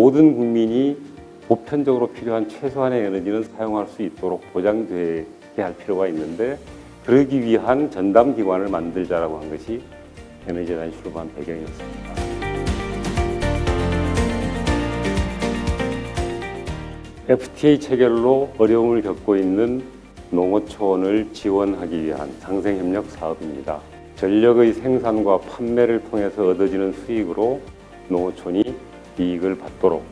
모든 국민이 보편적으로 필요한 최소한의 에너지는 사용할 수 있도록 보장되게 할 필요가 있는데 그러기 위한 전담 기관을 만들자라고 한 것이 에너지재단 출범한 배경이었습니다. FTA 체결로 어려움을 겪고 있는 농어촌을 지원하기 위한 상생협력 사업입니다. 전력의 생산과 판매를 통해서 얻어지는 수익으로 농어촌이 이익을 받도록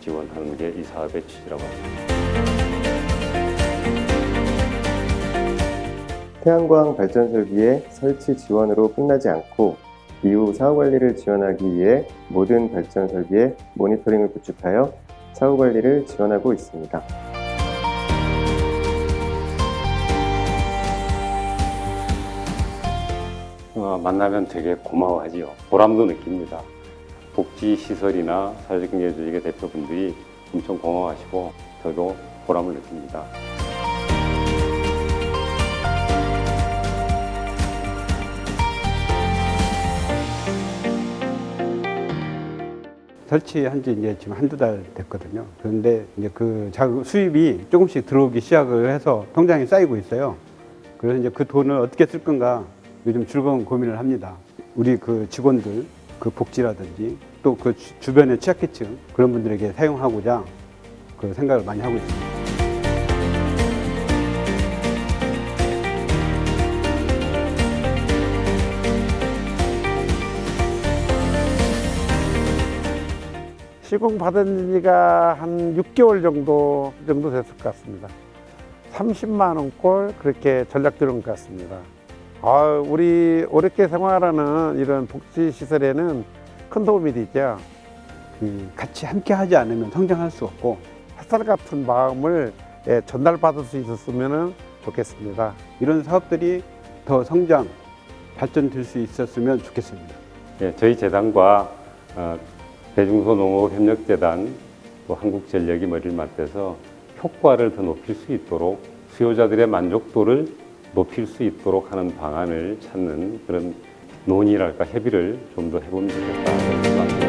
지원하는 게 이 사업의 취지라고 합니다. 태양광 발전 설비의 설치 지원으로 끝나지 않고 이후 사후 관리를 지원하기 위해 모든 발전 설비의 모니터링을 구축하여 사후 관리를 지원하고 있습니다. 어, 만나면 되게 고마워하지요. 보람도 느낍니다. 복지 시설이나 사회적경제 조직의 대표분들이 엄청 고마워하시고 저도 보람을 느낍니다. 설치한 지 이제 지금 한두 달 됐거든요. 그런데 이제 그 수입이 조금씩 들어오기 시작을 해서 통장에 쌓이고 있어요. 그래서 이제 그 돈을 어떻게 쓸 건가 요즘 즐거운 고민을 합니다. 우리 그 직원들 그 복지라든지 또 그 주변의 취약계층 그런 분들에게 사용하고자 그 생각을 많이 하고 있습니다. 시공 받은 지가 한 6개월 정도 정도 됐을 것 같습니다. 30만 원꼴 그렇게 전략 들어온 것 같습니다. 아, 우리 어렵게 생활하는 이런 복지 시설에는 큰 도움이 되죠. 그 같이 함께 하지 않으면 성장할 수 없고 햇살 같은 마음을 예, 전달받을 수 있었으면 좋겠습니다. 이런 사업들이 더 성장 발전될 수 있었으면 좋겠습니다. 예, 저희 재단과 어, 대중소 농업협력재단 또 한국전력이 머리를 맞대서 효과를 더 높일 수 있도록 수요자들의 만족도를 높일 수 있도록 하는 방안을 찾는 그런 논의랄까 협의를 좀 더 해보면 좋겠다.